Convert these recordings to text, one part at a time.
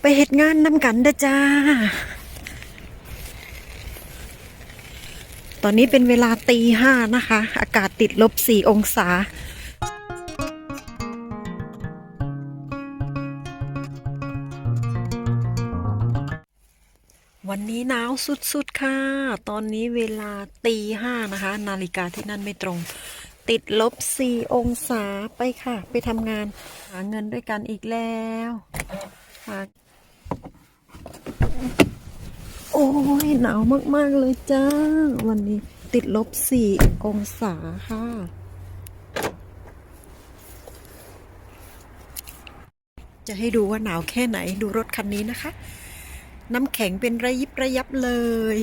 ไปเฮ็ดงานนำกันเด้อจ้า ตอนนี้เป็นเวลาตีห้านะคะ อากาศติดลบสี่องศาวันนี้หนาวสุดๆ ค่ะ ตอนนี้เวลาตีห้านะคะ นาฬิกาที่นั่นไม่ตรง ติดลบสี่องศาไปค่ะ ไปทำงานหาเงินด้วยกันอีกแล้ว โอ้ยหนาวมาก ๆ เลยจ้า วันนี้ติดลบสี่องศาค่ะ จะให้ดูว่าหนาวแค่ไหนดูรถคันนี้นะคะ น้ำแข็งเป็นระยิบระยับเลย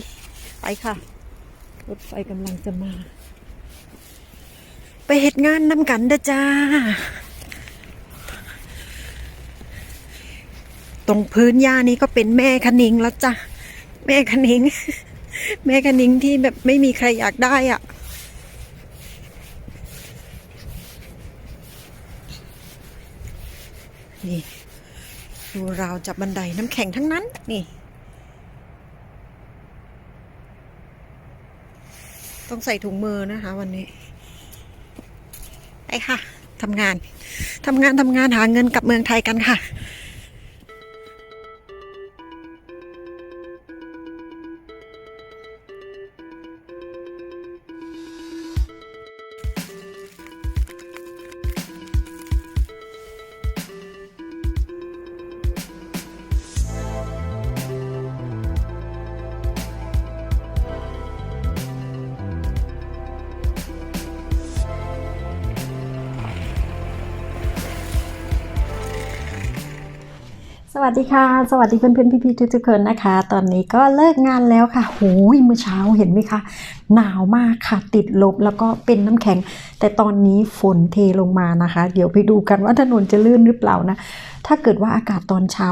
ไปค่ะ รถไฟกำลังจะมา ไปเหตุงานน้ำกันเด้อจ้า ตรงพื้นหญ้านี้ก็เป็นแม่คณิงแล้วจ้ะแม่คณิง แม่คณิงที่แบบไม่มีใครอยากได้อะนี่ดูราวจับบันไดน้ำแข็งทั้งนั้น นี่ ต้องใส่ถุงมือนะคะ วันนี้ไปค่ะทำงานทำงานทำงานหาเงินกลับเมืองไทยกันค่ะ วัสดีค่ะ สวัสดีเพื่อนเพื่อนพี่พี่ๆทุกๆคนนะคะ ตอนนี้ก็เลิกงานแล้วค่ะโหยเมื่อเช้าเห็นไหมคะ หนาวมากค่ะ ติดลบแล้วก็เป็นน้ำแข็ง แต่ตอนนี้ฝนเทลงมานะคะ เดี๋ยวไปดูกันว่าถนนจะลื่นหรือเปล่านะ ถ้าเกิดว่าอากาศตอนเช้า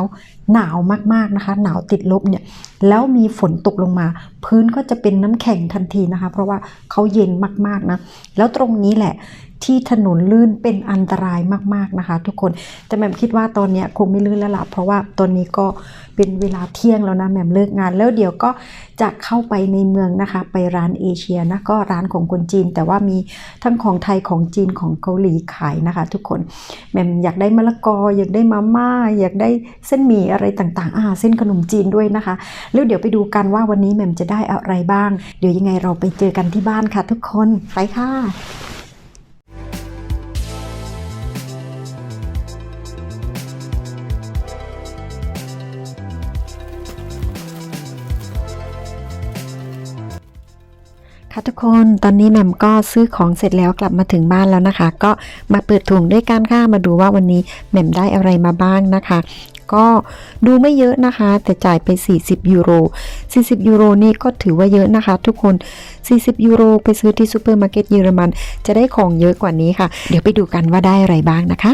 หนาวมากๆนะคะ หนาวติดลบเนี่ยแล้วมีฝนตกลงมา พื้นก็จะเป็นน้ำแข็งทันทีนะคะ เพราะว่าเขาเย็นมากๆนะแล้วตรงนี้แหละที่ถนนลื่นเป็นอันตรายมากๆนะคะ ทุกคนแต่แหม่มคิดว่าตอนนี้คงไม่ลื่นแล้วล่ะเพราะว่าตอนนี้ก็เป็นเวลาเที่ยงแล้วนะแหม่มเลิกงาน แล้วเดี๋ยวก็จะเข้าไปในเมืองนะคะ ไปร้านเอเชียนะก็ร้านของคนจีน แต่ว่ามีทั้งของไทยของจีนของเกาหลีขายนะคะ ทุกคนแหม่มอยากได้มะละกออยากได้มาม่าอยากได้เส้นหมี่อะไรต่างๆอ่าเส้นขนมจีนด้วยนะคะ แล้วเดี๋ยวไปดูกันว่าวันนี้แหม่มจะได้อะไรบ้าง เดี๋ยวยังไงเราไปเจอกันที่บ้านค่ะ ทุกคนไปค่ะค่ะทุกคนตอนนี้แหม่มก็ซื้อของเสร็จแล้วกลับมาถึงบ้านแล้วนะคะ ก็มาเปิดถุงด้วยกันค่ะมาดูว่าวันนี้แหม่มได้อะไรมาบ้างนะคะ ก็ดูไม่เยอะนะคะ แต่จ่ายไป 40 ยูโร 40 ยูโรนี่ก็ถือว่าเยอะนะคะ ทุกคน 40 ยูโร ไปซื้อที่ซูเปอร์มาร์เก็ตเยอรมัน จะได้ของเยอะกว่านี้ค่ะ เดี๋ยวไปดูกันว่าได้อะไรบ้างนะคะ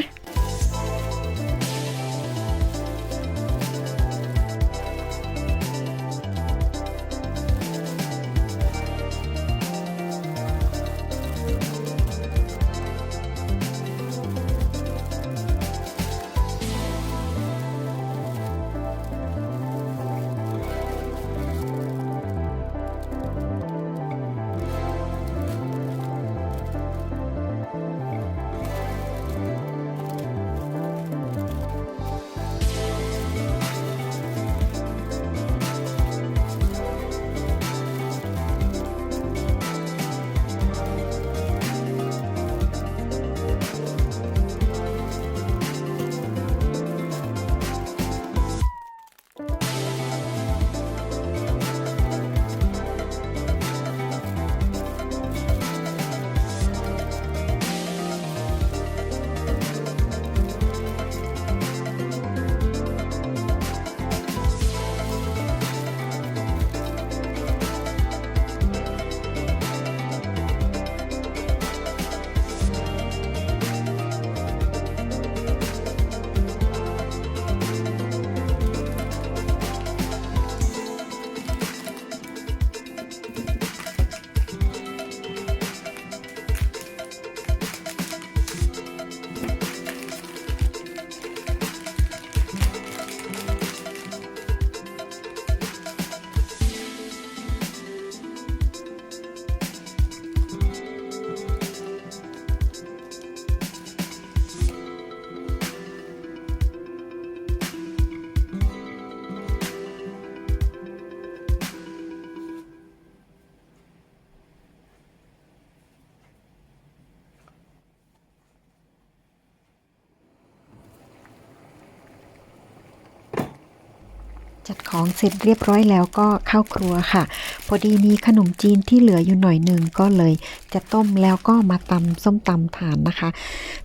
จัดของเสร็จเรียบร้อยแล้วก็เข้าครัวค่ะ พอดีมีขนมจีนที่เหลืออยู่หน่อยหนึ่งก็เลย จะต้มแล้วก็มาตำส้มตำทานนะคะ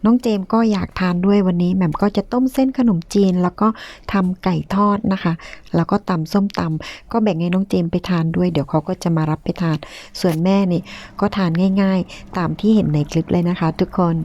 น้องเจมก็อยากทานด้วยวันนี้แหม่มก็จะต้มเส้นขนมจีนแล้วก็ทำไก่ทอดนะคะ แล้วก็ตำส้มตำก็แบ่งให้น้องเจมไปทานด้วย เดี๋ยวเขาก็จะมารับไปทาน ส่วนแม่นี่ก็ทานง่าย ๆ ตามที่เห็นในคลิปเลยนะคะ ทุกคน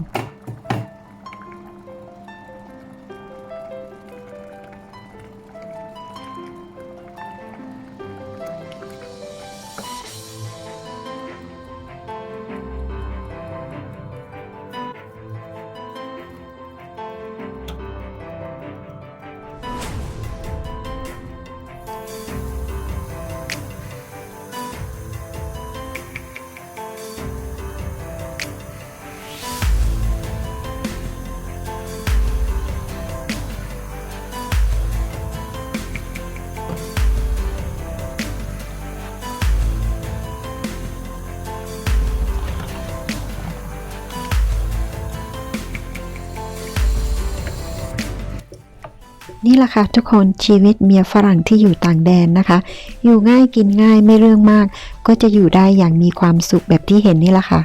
นี่แหละค่ะทุกคนชีวิตเมียฝรั่งที่อยู่ต่างแดนนะคะ อยู่ง่ายกินง่ายไม่เรื่องมาก ก็จะอยู่ได้อย่างมีความสุขแบบที่เห็นนี่แหละค่ะ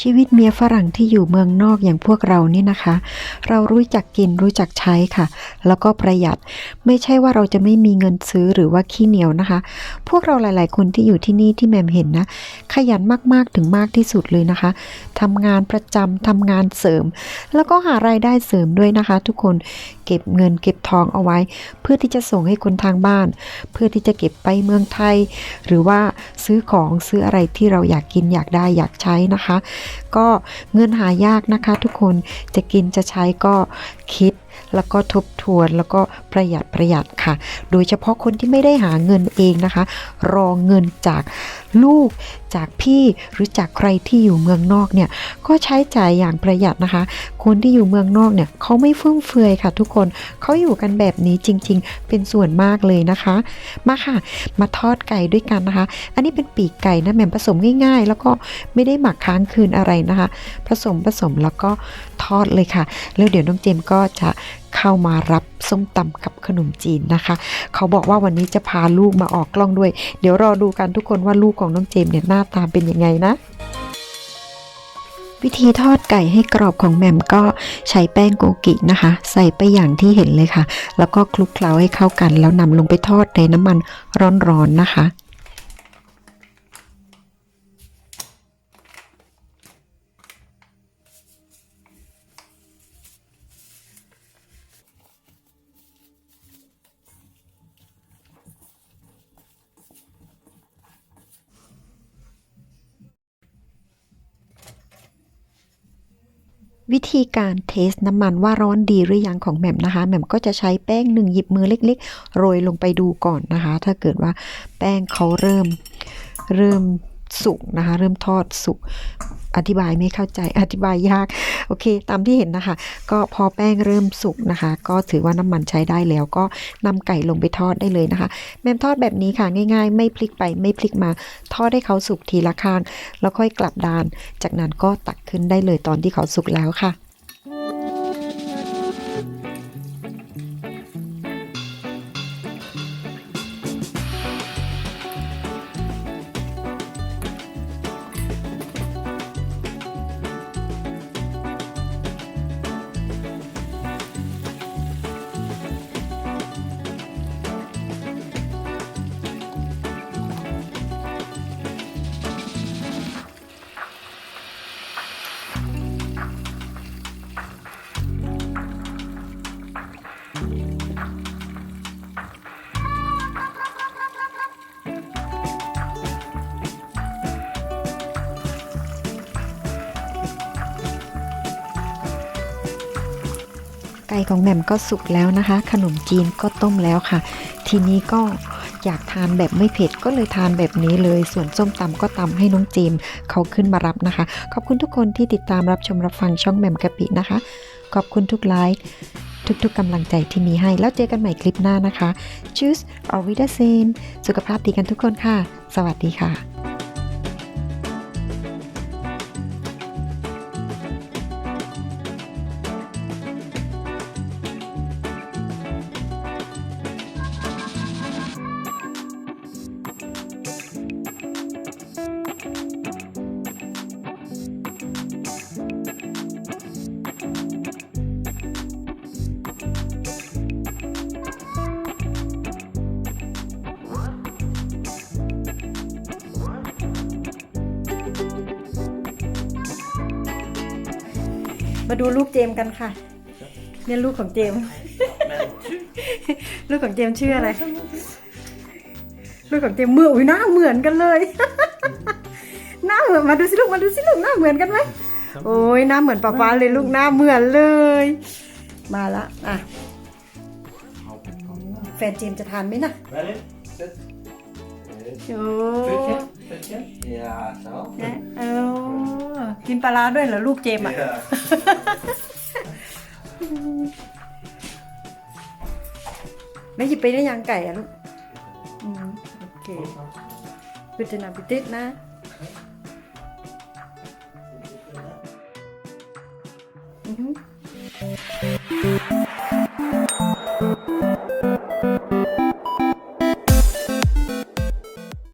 ชีวิตเมียฝรั่งที่อยู่เมืองนอกอย่างพวกเรานี่นะคะ เรารู้จักกินรู้จักใช้ค่ะ แล้วก็ประหยัดไม่ใช่ว่าเราจะไม่มีเงินซื้อหรือว่าขี้เหนียวนะคะ พวกเราหลาย ๆ คนที่อยู่ที่นี่ที่แมมเห็นนะ ขยันมากๆถึงมากที่สุดเลยนะคะทำงานประจำทำงานเสริม แล้วก็หารายได้เสริมด้วยนะคะ ทุกคนเก็บเงินเก็บทองเอาไว้ เพื่อที่จะส่งให้คนทางบ้าน เพื่อที่จะเก็บไปเมืองไทย หรือว่าซื้อของซื้ออะไรที่เราอยากกินอยากได้อยากใช้นะคะก็เงินหายากนะคะ ทุกคนจะกินจะใช้ก็คิดแล้วก็ทบทวนแล้วก็ประหยัดประหยัดค่ะ โดยเฉพาะคนที่ไม่ได้หาเงินเองนะคะ รอเงินจากลูกจากพี่หรือจากใครที่อยู่เมืองนอกเนี่ยก็ใช้จ่ายอย่างประหยัดนะคะ คนที่อยู่เมืองนอกเนี่ยเขาไม่ฟุ่มเฟือยค่ะ ทุกคนเขาอยู่กันแบบนี้จริง ๆ เป็นส่วนมากเลยนะคะ มาค่ะ มาทอดไก่ด้วยกันนะคะ อันนี้เป็นปีกไก่นะแหม่มผสมง่าย ๆ แล้วก็ไม่ได้หมักค้างคืนอะไรนะคะ ผสมผสมแล้วก็ทอดเลยค่ะ แล้วเดี๋ยวน้องเจมส์ก็จะ เข้ามารับส้มตำกับขนมจีนนะคะ เขาบอกว่าวันนี้จะพาลูกมาออกกล้องด้วย เดี๋ยวรอดูกันทุกคนว่าลูกของน้องเจมส์เนี่ยหน้าตาเป็นยังไงนะวิธีทอดไก่ให้กรอบของแหม่มก็ใช้แป้งโกกินะคะ ใส่ไปอย่างที่เห็นเลยค่ะ แล้วก็คลุกเคล้าให้เข้ากัน แล้วนำลงไปทอดในน้ำมันร้อนๆนะคะ วิธีการเทสน้ำมันว่าร้อนดีหรือยังของแหม่มนะคะแหม่มก็จะใช้แป้งหนึ่งหยิบมือเล็ก ๆ โรยลงไปดูก่อนนะคะ ถ้าเกิดว่าแป้งเขาเริ่มเริ่ม สุกนะคะ เริ่มทอดสุกอธิบายไม่เข้าใจอธิบายยาก โอเค ตามที่เห็นนะคะ ก็พอแป้งเริ่มสุกนะคะ ก็ถือว่าน้ำมันใช้ได้แล้ว ก็นำไก่ลงไปทอดได้เลยนะคะ แม่มทอดแบบนี้ค่ะง่าย ๆ ไม่พลิกไปไม่พลิกมา ทอดให้เขาสุกทีละข้าง แล้วค่อยกลับด้าน จากนั้นก็ตักขึ้นได้เลยตอนที่เขาสุกแล้วค่ะ ไก่ของแหม่มก็สุกแล้วนะคะ ขนมจีนก็ต้มแล้วค่ะ ทีนี้ก็อยากทานแบบไม่เผ็ดก็เลยทานแบบนี้เลย ส่วนส้มตำก็ตำให้น้องเจมเขาขึ้นมารับนะคะ ขอบคุณทุกคนที่ติดตามรับชมรับฟังช่องแหม่มกะปินะคะ ขอบคุณทุกไลค์ทุกๆกำลังใจที่มีให้ แล้วเจอกันใหม่คลิปหน้านะคะชูสออวิดาเซนสุขภาพดีกันทุกคนค่ะ สวัสดีค่ะ มาดูลูกเจมส์กันค่ะ เนี่ยลูกของเจมส์ลูกของเจมส์ชื่ออะไรลูกของเจมส์มืออุ้ยหน้าเหมือนกันเลย หน้าเหมือนมาดูสิลูกมาดูสิลูกหน้าเหมือนกันไหมโอ้ยหน้าเหมือนป๊าป๊าเลยลูกหน้าเหมือนเลย มาละอะแฟนเจมส์จะทานไหมนะ Allez, sept. โอ้ Feuille, feuille. Ja, ça va. เนี่ยเออกินปลาร้าด้วยเหรอลูกเจมส์อะ Ja. ไม่หยิบไปได้ยังไก่อะลูก อืม โอเค พิจารณาพิจิตนะ